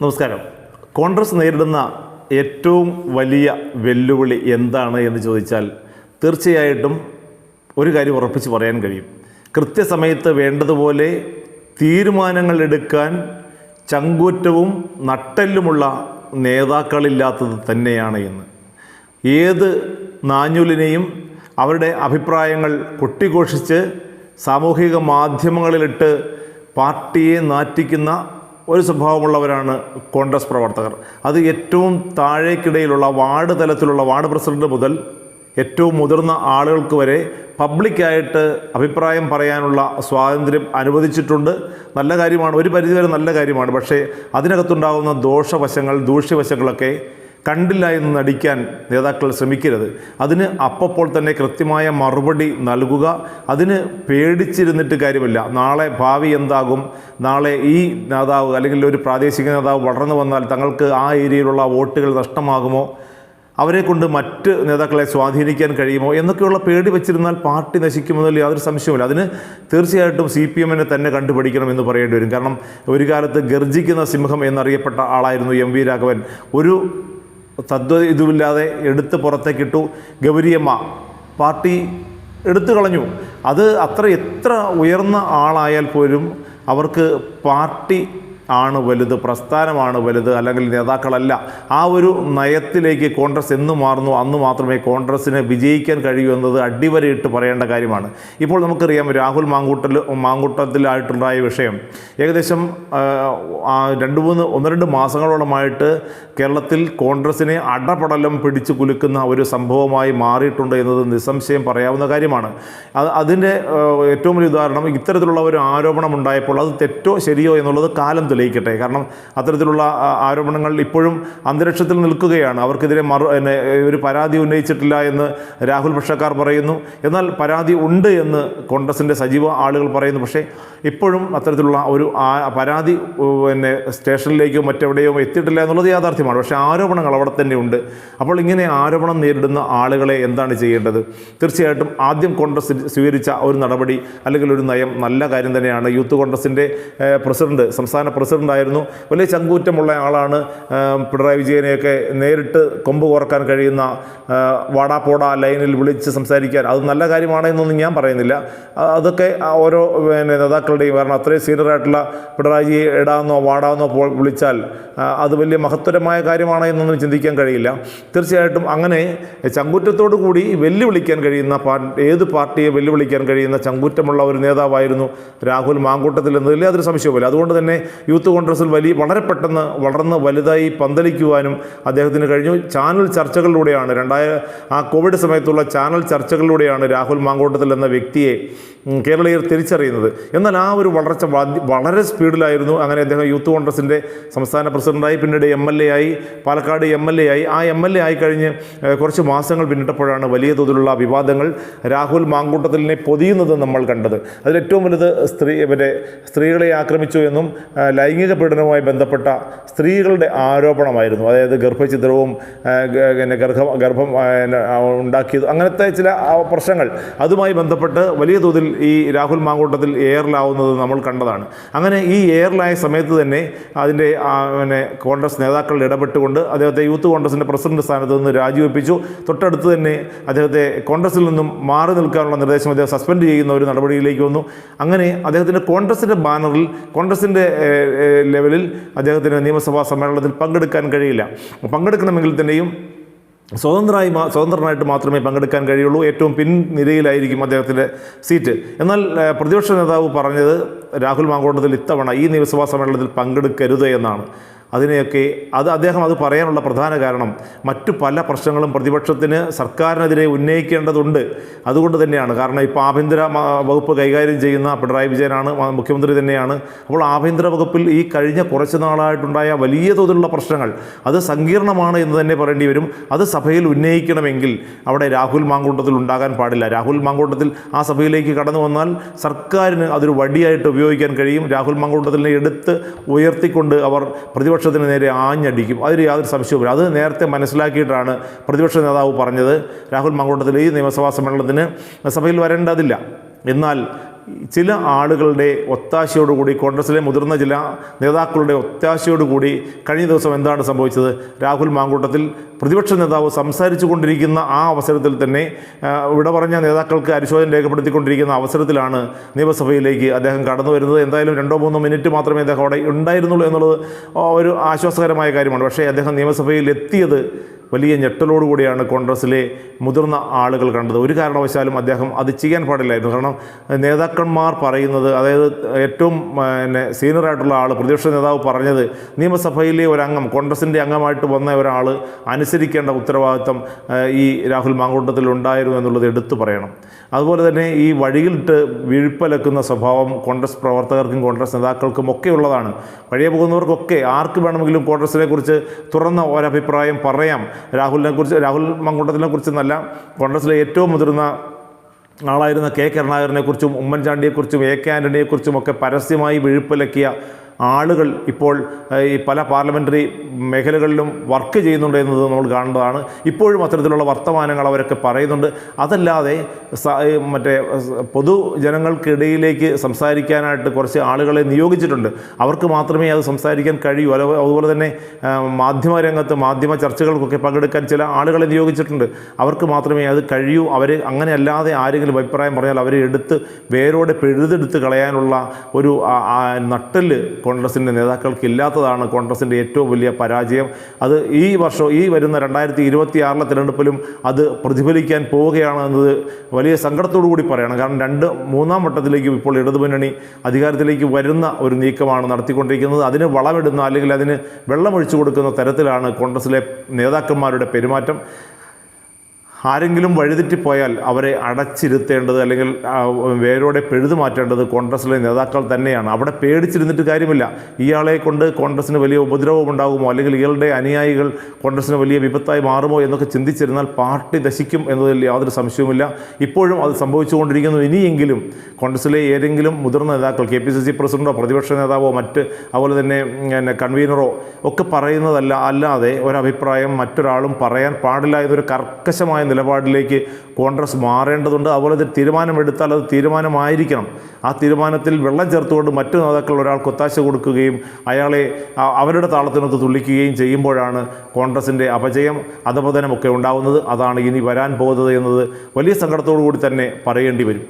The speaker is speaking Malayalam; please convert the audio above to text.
നമസ്കാരം. കോൺഗ്രസ് നേരിടുന്ന ഏറ്റവും വലിയ വെല്ലുവിളി എന്താണ് എന്ന് ചോദിച്ചാൽ തീർച്ചയായിട്ടും ഒരു കാര്യം ഉറപ്പിച്ച് പറയാൻ കഴിയും. കൃത്യസമയത്ത് വേണ്ടതുപോലെ തീരുമാനങ്ങൾ എടുക്കാൻ ചങ്കൂറ്റവും നട്ടെല്ലുമുള്ള നേതാക്കളില്ലാത്തത് തന്നെയാണ് എന്ന്. ഏത് നാഞ്ഞൂലിനെയും അവരുടെ അഭിപ്രായങ്ങൾ കൊട്ടിഘോഷിച്ച് സാമൂഹിക മാധ്യമങ്ങളിലിട്ട് പാർട്ടിയെ നാറ്റിക്കുന്ന ഒരു സ്വഭാവമുള്ളവരാണ് കോൺഗ്രസ് പ്രവർത്തകർ. അത് ഏറ്റവും താഴേക്കിടയിലുള്ള വാർഡ് തലത്തിലുള്ള വാർഡ് പ്രസിഡന്റ് മുതൽ ഏറ്റവും മുതിർന്ന ആളുകൾക്ക് വരെ പബ്ലിക്കായിട്ട് അഭിപ്രായം പറയാനുള്ള സ്വാതന്ത്ര്യം അനുവദിച്ചിട്ടുണ്ട്. നല്ല കാര്യമാണ്. ഒരു പരിധിവരെ നല്ല കാര്യമാണ്. പക്ഷേ അതിനകത്തുണ്ടാകുന്ന ദോഷവശങ്ങൾ ദൂഷ്യവശങ്ങളൊക്കെ കണ്ടില്ല എന്ന് നടിക്കാൻ നേതാക്കൾ ശ്രമിക്കരുത്. അതിന് അപ്പോൾ തന്നെ കൃത്യമായ മറുപടി നൽകുക. അതിന് പേടിച്ചിരുന്നിട്ട് കാര്യമില്ല. നാളെ ഭാവി എന്താകും? നാളെ ഈ നേതാവ് അല്ലെങ്കിൽ ഒരു പ്രാദേശിക നേതാവ് വളർന്നു വന്നാൽ തങ്ങൾക്ക് ആ ഏരിയയിലുള്ള വോട്ടുകൾ നഷ്ടമാകുമോ? അവരെ കൊണ്ട് മറ്റ് നേതാക്കളെ സ്വാധീനിക്കാൻ കഴിയുമോ? എന്നൊക്കെയുള്ള പേടി വെച്ചിരുന്നാൽ പാർട്ടി നശിക്കുമെന്നതിൽ യാതൊരു സംശയമില്ല അതിന് തീർച്ചയായിട്ടും സി പി എമ്മിനെ തന്നെ കണ്ടുപിടിക്കണം എന്ന് പറയേണ്ടി വരും. കാരണം ഒരു കാലത്ത് ഗർജിക്കുന്ന സിംഹം എന്നറിയപ്പെട്ട ആളായിരുന്നു എം വി രാഘവൻ. ഒരു തത്വ ഇതുമില്ലാതെ എടുത്ത് പുറത്തേക്കിട്ടു. ഗൗരിയമ്മ പാർട്ടി എടുത്തു കളഞ്ഞു. അത് അത്ര എത്ര ഉയർന്ന ആളായാൽ പോലും അവർക്ക് പാർട്ടി ആണ് വലുത് പ്രസ്ഥാനമാണ് വലുത് അല്ലെങ്കിൽ നേതാക്കളല്ല. ആ ഒരു നയത്തിലേക്ക് കോൺഗ്രസ് എന്ന് മാറുന്നു അന്ന് മാത്രമേ കോൺഗ്രസ്സിന് വിജയിക്കാൻ കഴിയൂ എന്നത് അടിവരയിട്ട് പറയേണ്ട കാര്യമാണ്. ഇപ്പോൾ നമുക്കറിയാം രാഹുൽ മാങ്കൂട്ടൽ മാങ്കൂട്ടത്തിലായിട്ടുണ്ടായ വിഷയം. ഏകദേശം രണ്ട് മൂന്ന് ഒന്ന് രണ്ട് മാസങ്ങളോളമായിട്ട് കേരളത്തിൽ കോൺഗ്രസിനെ അടപടലം പിടിച്ചു കുലുക്കുന്ന ഒരു സംഭവമായി മാറിയിട്ടുണ്ട് എന്നത് നിസ്സംശയം പറയാവുന്ന കാര്യമാണ്. അത് അതിന്റെ ഏറ്റവും വലിയ ഉദാഹരണം ഇത്തരത്തിലുള്ള ഒരു ആരോപണം ഉണ്ടായപ്പോൾ അത് തെറ്റോ ശരിയോ എന്നുള്ളത് കാലം തെളിയിക്കട്ടെ. കാരണം അത്തരത്തിലുള്ള ആരോപണങ്ങൾ ഇപ്പോഴും അന്തരീക്ഷത്തിൽ നിൽക്കുകയാണ്. അവർക്കെതിരെ മറു ഒരു പരാതി ഉന്നയിച്ചിട്ടില്ല എന്ന് രാഹുൽ പക്ഷക്കാർ പറയുന്നു. എന്നാൽ പരാതി ഉണ്ട് എന്ന് കോൺഗ്രസിന്റെ സജീവ ആളുകൾ പറയുന്നു. പക്ഷേ ഇപ്പോഴും അത്തരത്തിലുള്ള ഒരു പരാതി പിന്നെ സ്റ്റേഷനിലേക്കോ മറ്റെവിടെയോ എത്തിയിട്ടില്ല എന്നുള്ളത് യാഥാർത്ഥ്യമാണ്. പക്ഷേ ആരോപണങ്ങൾ അവിടെ തന്നെ ഉണ്ട്. അപ്പോൾ ഇങ്ങനെ ആരോപണം നേരിടുന്ന ആളുകളെ എന്താണ് ചെയ്യേണ്ടത്? തീർച്ചയായിട്ടും ആദ്യം കോൺഗ്രസ് സ്വീകരിച്ച ഒരു നടപടി അല്ലെങ്കിൽ ഒരു നയം നല്ല കാര്യം തന്നെയാണ്. യൂത്ത് കോൺഗ്രസിന്റെ പ്രസിഡന്റ് സംസ്ഥാന പ്രസിഡന്റ് ആയിരുന്നു വലിയ ചങ്കൂറ്റമുള്ള ആളാണ്. പിണറായി വിജയനെയൊക്കെ നേരിട്ട് കൊമ്പ് കോർക്കാൻ കഴിയുന്ന വാടാപ്പോട ലൈനിൽ വിളിച്ച് സംസാരിക്കാൻ. അത് നല്ല കാര്യമാണ് എന്നൊന്നും ഞാൻ പറയുന്നില്ല. അതൊക്കെ ഓരോ പിന്നെ നേതാക്കളുടെയും കാരണം അത്രയും സീനിയർ ആയിട്ടുള്ള പിണറായിയെ ഇടാന്നോ വാടാന്നോ പോ വിളിച്ചാൽ അത് വലിയ മഹത്തരമായ കാര്യമാണ് എന്നൊന്നും ചിന്തിക്കാൻ കഴിയില്ല. തീർച്ചയായിട്ടും അങ്ങനെ ചങ്കുറ്റത്തോടു കൂടി വെല്ലുവിളിക്കാൻ കഴിയുന്ന ഏത് പാർട്ടിയെ വെല്ലുവിളിക്കാൻ കഴിയുന്ന ചങ്കുറ്റമുള്ള ഒരു നേതാവായിരുന്നു രാഹുൽ മാങ്കൂട്ടത്തിൽ എന്നതിൽ യാതൊരു സംശയവുമില്ല. അതുകൊണ്ട് തന്നെ യൂത്ത് കോൺഗ്രസിൽ വലിയ വളരെ പെട്ടെന്ന് വളർന്ന് വലുതായി പന്തലിക്കുവാനും അദ്ദേഹത്തിന് കഴിഞ്ഞു. ചാനൽ ചർച്ചകളിലൂടെയാണ് രണ്ടായ ആ കോവിഡ് സമയത്തുള്ള ചാനൽ ചർച്ചകളിലൂടെയാണ് രാഹുൽ മാങ്കോട്ടത്തിൽ എന്ന വ്യക്തിയെ കേരളീയർ തിരിച്ചറിയുന്നത്. എന്നാൽ ആ ഒരു വളർച്ച വളരെ സ്പീഡിലായിരുന്നു. അങ്ങനെ അദ്ദേഹം യൂത്ത് കോൺഗ്രസിന്റെ സംസ്ഥാന പ്രസിഡന്റായി പിന്നീട് എം എൽ എ ആയി പാലക്കാട് എം എൽ എ ആയി ആ എം എൽ എ ആയി കഴിഞ്ഞ് കുറച്ച് മാസങ്ങൾ പിന്നിട്ടപ്പോഴാണ് വലിയ തോതിലുള്ള വിവാദങ്ങൾ രാഹുൽ മാങ്കൂട്ടത്തിലിനെ പൊതിയുന്നത് നമ്മൾ കണ്ടത്. അതിലേറ്റവും വലുത് സ്ത്രീ ഇവരെ സ്ത്രീകളെ ആക്രമിച്ചു എന്നും ലൈംഗിക പീഡനവുമായി ബന്ധപ്പെട്ട സ്ത്രീകളുടെ ആരോപണമായിരുന്നു. അതായത് ഗർഭചിത്രവും പിന്നെ ഗർഭം ഗർഭം ഉണ്ടാക്കിയത് അങ്ങനത്തെ ചില പ്രശ്നങ്ങൾ. അതുമായി ബന്ധപ്പെട്ട് വലിയ തോതിൽ ഈ രാഹുൽ മാങ്കൂട്ടത്തിൽ എയറിലാവുന്നത് നമ്മൾ കണ്ടതാണ്. അങ്ങനെ ഈ എയറിലായ സമയത്ത് തന്നെ അതിന്റെ പിന്നെ കോൺഗ്രസ് നേതാക്കൾ ഇടപെട്ടുകൊണ്ട് അദ്ദേഹത്തെ യൂത്ത് കോൺഗ്രസിന്റെ പ്രസിഡന്റ് സ്ഥാനത്ത് നിന്ന് രാജിവെപ്പിച്ചു. തൊട്ടടുത്ത് തന്നെ അദ്ദേഹത്തെ കോൺഗ്രസിൽ നിന്നും മാറി നിൽക്കാനുള്ള നിർദ്ദേശം അദ്ദേഹം സസ്പെൻഡ് ചെയ്യുന്ന ഒരു നടപടിയിലേക്ക് വന്നു. അങ്ങനെ അദ്ദേഹത്തിന്റെ കോൺഗ്രസിന്റെ ബാനറിൽ കോൺഗ്രസിന്റെ ലെവലിൽ അദ്ദേഹത്തിന് നിയമസഭാ സമ്മേളനത്തിൽ പങ്കെടുക്കാൻ കഴിയില്ല. പങ്കെടുക്കണമെങ്കിൽ തന്നെയും സ്വതന്ത്രമായി സ്വതന്ത്രനായിട്ട് മാത്രമേ പങ്കെടുക്കാൻ കഴിയുള്ളൂ. ഏറ്റവും പിൻനിരയിലായിരിക്കും അദ്ദേഹത്തിന്റെ സീറ്റ്. എന്നാൽ പ്രതിപക്ഷ നേതാവ് പറഞ്ഞത് രാഹുൽ മാങ്കോട്ടത്തിൽ ഇത്തവണ ഈ നിയമസഭാ സമ്മേളനത്തിൽ പങ്കെടുക്കരുത് എന്നാണ്. അതിനെയൊക്കെ അത് അദ്ദേഹം അത് പറയാനുള്ള പ്രധാന കാരണം മറ്റു പല പ്രശ്നങ്ങളും പ്രതിപക്ഷത്തിന് സർക്കാരിനെതിരെ ഉന്നയിക്കേണ്ടതുണ്ട്. അതുകൊണ്ട് തന്നെയാണ്. കാരണം ഇപ്പോൾ ആഭ്യന്തര വകുപ്പ് കൈകാര്യം ചെയ്യുന്ന പിണറായി വിജയനാണ് മുഖ്യമന്ത്രി തന്നെയാണ്. അപ്പോൾ ആഭ്യന്തര വകുപ്പിൽ ഈ കഴിഞ്ഞ കുറച്ച് നാളായിട്ടുണ്ടായ വലിയ തോതിലുള്ള പ്രശ്നങ്ങൾ അത് സങ്കീർണമാണ് എന്ന് തന്നെ പറയേണ്ടി വരും. അത് സഭയിൽ ഉന്നയിക്കണമെങ്കിൽ അവിടെ രാഹുൽ മാങ്കൂട്ടത്തിൽ ഉണ്ടാകാൻ പാടില്ല. രാഹുൽ മാങ്കൂട്ടത്തിൽ ആ സഭയിലേക്ക് കടന്നു വന്നാൽ സർക്കാരിന് അതൊരു വടിയായിട്ട് ഉപയോഗിക്കാൻ കഴിയും. രാഹുൽ മാങ്കൂട്ടത്തിനെ എടുത്ത് ഉയർത്തിക്കൊണ്ട് അവർ പ്രതിപക്ഷത്തിന് നേരെ ആഞ്ഞടിക്കും. അതിൽ യാതൊരു സംശയവുമില്ല. അത് നേരത്തെ മനസ്സിലാക്കിയിട്ടാണ് പ്രതിപക്ഷ നേതാവ് പറഞ്ഞത്. രാഹുൽ മങ്കോട്ടത്തിൽ ഈ നിയമസഭാ സമ്മേളനത്തിന് സഭയിൽ വരേണ്ടതില്ല. എന്നാൽ ചില ആളുകളുടെ ഒത്താശയോടുകൂടി കോൺഗ്രസിലെ മുതിർന്ന ചില നേതാക്കളുടെ ഒത്താശയോടുകൂടി കഴിഞ്ഞ ദിവസം എന്താണ് സംഭവിച്ചത്? രാഹുൽ മാങ്കൂട്ടത്തിൽ പ്രതിപക്ഷ നേതാവ് സംസാരിച്ചു കൊണ്ടിരിക്കുന്ന ആ അവസരത്തിൽ തന്നെ ഇവിടെ പറഞ്ഞ നേതാക്കൾക്ക് അനുശോചനം രേഖപ്പെടുത്തിക്കൊണ്ടിരിക്കുന്ന അവസരത്തിലാണ് നിയമസഭയിലേക്ക് അദ്ദേഹം കടന്നു വരുന്നത്. എന്തായാലും രണ്ടോ മൂന്നോ മിനിറ്റ് മാത്രമേ അദ്ദേഹം അവിടെ ഉണ്ടായിരുന്നുള്ളൂ എന്നുള്ളത് ഒരു ആശ്വാസകരമായ കാര്യമാണ്. പക്ഷേ അദ്ദേഹം നിയമസഭയിൽ എത്തിയത് വലിയ ഞെട്ടലോടുകൂടിയാണ് കോൺഗ്രസ്സിലെ മുതിർന്ന ആളുകൾ കണ്ടത്. ഒരു കാരണവശാലും അദ്ദേഹം അത് ചെയ്യാൻ പാടില്ലായിരുന്നു. കാരണം നേതാക്കന്മാർ പറയുന്നത് അതായത് ഏറ്റവും പിന്നെ സീനിയറായിട്ടുള്ള ആൾ പ്രതിപക്ഷ നേതാവ് പറഞ്ഞത് നിയമസഭയിലെ ഒരംഗം കോൺഗ്രസിന്റെ അംഗമായിട്ട് വന്ന ഒരാൾ അനുസരിക്കേണ്ട ഉത്തരവാദിത്തം ഈ രാഹുൽ മാങ്കൂട്ടത്തിൽ ഉണ്ടായിരുന്നു എന്നുള്ളത് എടുത്തു പറയണം. അതുപോലെ തന്നെ ഈ വഴിയിലിട്ട് വീഴ്പ്പലക്കുന്ന സ്വഭാവം കോൺഗ്രസ് പ്രവർത്തകർക്കും കോൺഗ്രസ് നേതാക്കൾക്കും ഒക്കെ ഉള്ളതാണ്. വഴിയെ പോകുന്നവർക്കൊക്കെ ആർക്ക് വേണമെങ്കിലും കോൺഗ്രസിനെ കുറിച്ച് തുറന്ന ഒരഭിപ്രായം പറയാം. രാഹുലിനെ കുറിച്ച് രാഹുൽ മങ്കൂട്ടത്തിനെ കുറിച്ചെന്നല്ല കോൺഗ്രസിലെ ഏറ്റവും മുതിർന്ന ആളായിരുന്ന കെ കരുണാകരനെക്കുറിച്ചും ഉമ്മൻചാണ്ടിയെക്കുറിച്ചും എ കെ ആന്റണിയെക്കുറിച്ചും ഒക്കെ പരസ്യമായി വീഴ്പ്പിലക്കിയ ആളുകൾ ഇപ്പോൾ ഈ പല പാർലമെന്ററി മേഖലകളിലും വർക്ക് ചെയ്യുന്നുണ്ട് എന്നത് നമ്മൾ കാണുന്നതാണ്. ഇപ്പോഴും അത്തരത്തിലുള്ള വർത്തമാനങ്ങൾ അവരൊക്കെ പറയുന്നുണ്ട്. അതല്ലാതെ മറ്റേ പൊതുജനങ്ങൾക്കിടയിലേക്ക് സംസാരിക്കാനായിട്ട് കുറച്ച് ആളുകളെ നിയോഗിച്ചിട്ടുണ്ട്. അവർക്ക് മാത്രമേ അത് സംസാരിക്കാൻ കഴിയൂ. അതുപോലെ തന്നെ മാധ്യമരംഗത്ത് മാധ്യമ ചർച്ചകൾക്കൊക്കെ പങ്കെടുക്കാൻ ചില ആളുകളെ നിയോഗിച്ചിട്ടുണ്ട്. അവർക്ക് മാത്രമേ അത് കഴിയൂ. അവർ അങ്ങനെ അല്ലാതെ ആരെങ്കിലും അഭിപ്രായം പറഞ്ഞാൽ അവരെ എടുത്ത് വേരോടെ പിഴുതെടുത്ത് കളയാനുള്ള ഒരു നട്ടെല്ല് കോൺഗ്രസിന്റെ നേതാക്കൾക്ക് ഇല്ലാത്തതാണ് കോൺഗ്രസിന്റെ ഏറ്റവും വലിയ പരാജയം. അത് ഈ വർഷം ഈ വരുന്ന രണ്ടായിരത്തി ഇരുപത്തി ആറിലെ തിരഞ്ഞെടുപ്പിലും അത് പ്രതിഫലിക്കാൻ പോവുകയാണ് എന്നത് വലിയ സങ്കടത്തോടു കൂടി പറയണം. കാരണം രണ്ട് മൂന്നാം വട്ടത്തിലേക്കും ഇപ്പോൾ ഇടതുമുന്നണി അധികാരത്തിലേക്ക് വരുന്ന ഒരു നീക്കമാണ് നടത്തിക്കൊണ്ടിരിക്കുന്നത്. അതിന് വളമിടുന്ന അല്ലെങ്കിൽ അതിന് വെള്ളമൊഴിച്ചു കൊടുക്കുന്ന തരത്തിലാണ് കോൺഗ്രസിലെ നേതാക്കന്മാരുടെ പെരുമാറ്റം. ആരെങ്കിലും വഴിതെറ്റിപ്പോയാൽ അവരെ അടച്ചിരുത്തേണ്ടത് അല്ലെങ്കിൽ വേരോടെ പെഴുതു മാറ്റേണ്ടത് കോൺഗ്രസിലെ നേതാക്കൾ തന്നെയാണ്. അവിടെ പേടിച്ചിരുന്നിട്ട് കാര്യമില്ല. ഇയാളെ കൊണ്ട് കോൺഗ്രസ്സിന് വലിയ ഉപദ്രവം ഉണ്ടാകുമോ? അല്ലെങ്കിൽ ഇയാളുടെ അനുയായികൾ കോൺഗ്രസ്സിന് വലിയ വിപത്തായി മാറുമോ എന്നൊക്കെ ചിന്തിച്ചിരുന്നാൽ പാർട്ടി ദശിക്കും എന്നതിൽ യാതൊരു സംശയവുമില്ല. ഇപ്പോഴും അത് സംഭവിച്ചുകൊണ്ടിരിക്കുന്നു. ഇനിയെങ്കിലും കോൺഗ്രസ്സിലെ ഏതെങ്കിലും മുതിർന്ന നേതാക്കൾ കെ പി സി സി പ്രസിഡന്റോ പ്രതിപക്ഷ നേതാവോ മറ്റ് അതുപോലെ തന്നെ പിന്നെ കൺവീനറോ ഒക്കെ പറയുന്നതല്ല അല്ലാതെ ഒരഭിപ്രായം മറ്റൊരാളും പറയാൻ പാടില്ല എന്നൊരു കർക്കശമായ നിലപാടിലേക്ക് കോൺഗ്രസ് മാറേണ്ടതുണ്ട്. അതുപോലെ തീരുമാനമെടുത്താൽ അത് തീരുമാനമായിരിക്കണം. ആ തീരുമാനത്തിൽ വെള്ളം ചേർത്തുകൊണ്ട് മറ്റു നേതാക്കൾ ഒരാൾക്ക് ഒത്താശ കൊടുക്കുകയും അയാളെ അവരുടെ താളത്തിനൊത്ത് തുള്ളിക്കുകയും ചെയ്യുമ്പോഴാണ് കോൺഗ്രസിന്റെ അപജയം അധപതനമൊക്കെ ഉണ്ടാകുന്നത് അതാണ് ഇനി വരാൻ പോകുന്നത് എന്നത് വലിയ സങ്കടത്തോടു കൂടി തന്നെ പറയേണ്ടി വരും.